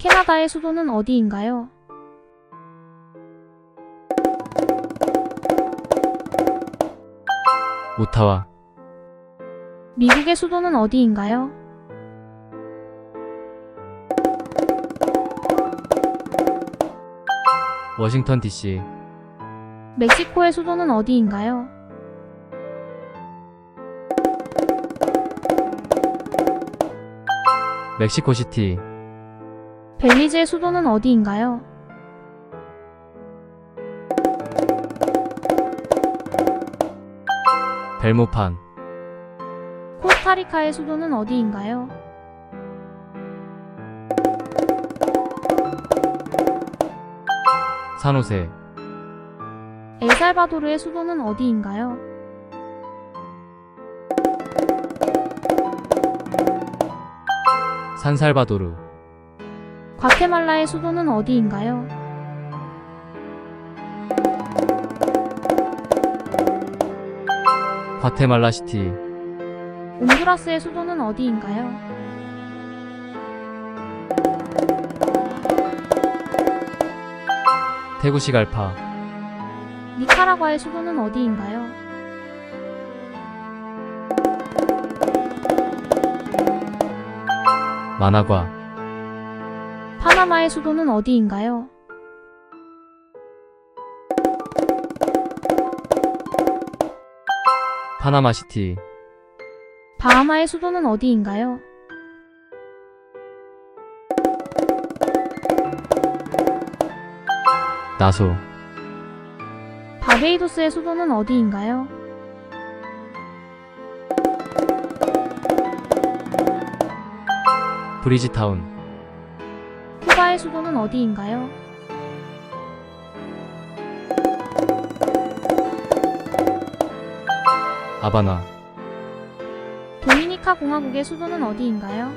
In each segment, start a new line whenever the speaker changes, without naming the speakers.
캐나다의 수도는 어디인가요?
오타와,
미국의 수도는 어디인가요?
워싱턴 DC,
멕시코의 수도는 어디인가요?
멕시코시티,
벨리즈의 수도는 어디인가요?
벨모판,
코스타리카의 수도는 어디인가요?
산호세,
엘살바도르의 수도는 어디인가요?
산살바도르,
과테말라의 수도는 어디인가요?
과테말라 시티,
온두라스의 수도는 어디인가요?
테구시갈파,
니카라과의 수도는 어디인가요?
마나과,
파나마의 수도는 어디인가요?
파나마시티,
바하마의 수도는 어디인가요?
나소,
바베이도스의 수도는 어디인가요?
브리지타운,
쿠바의 수도는 어디인가요?
아바나,
도미니카 공화국의 수도는 어디인가요?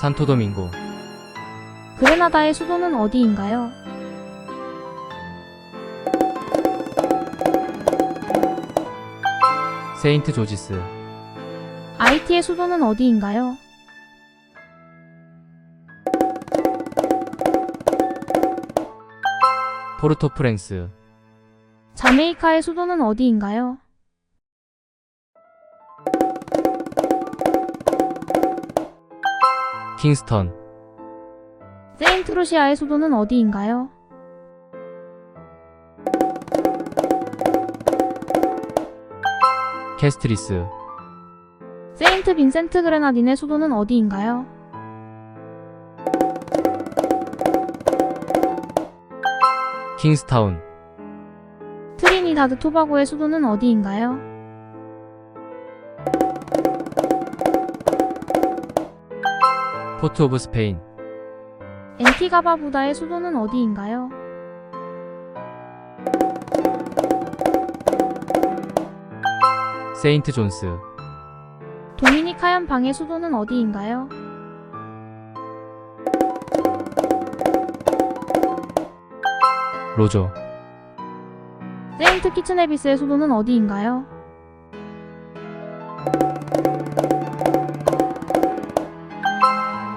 산토도밍고,
그레나다의 수도는 어디인가요?
세인트 조지스,
아이티의 수도는 어디인가요?
포르토 프랭스,
자메이카의 수도는 어디인가요?
킹스턴,
세인트루시아의 수도는 어디인가요?
캐스트리스,
세인트 빈센트 그레나딘의 수도는 어디인가요?
킹스타운,
트리니다드 토바고의 수도는 어디인가요?
포트 오브 스페인,
엔티가바 부다의 수도는 어디인가요?
세인트 존스,
도미니카연 방의 수도는 어디인가요?
로조,
세인트 키츠네비스의 수도는 어디인가요?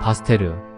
바스테르,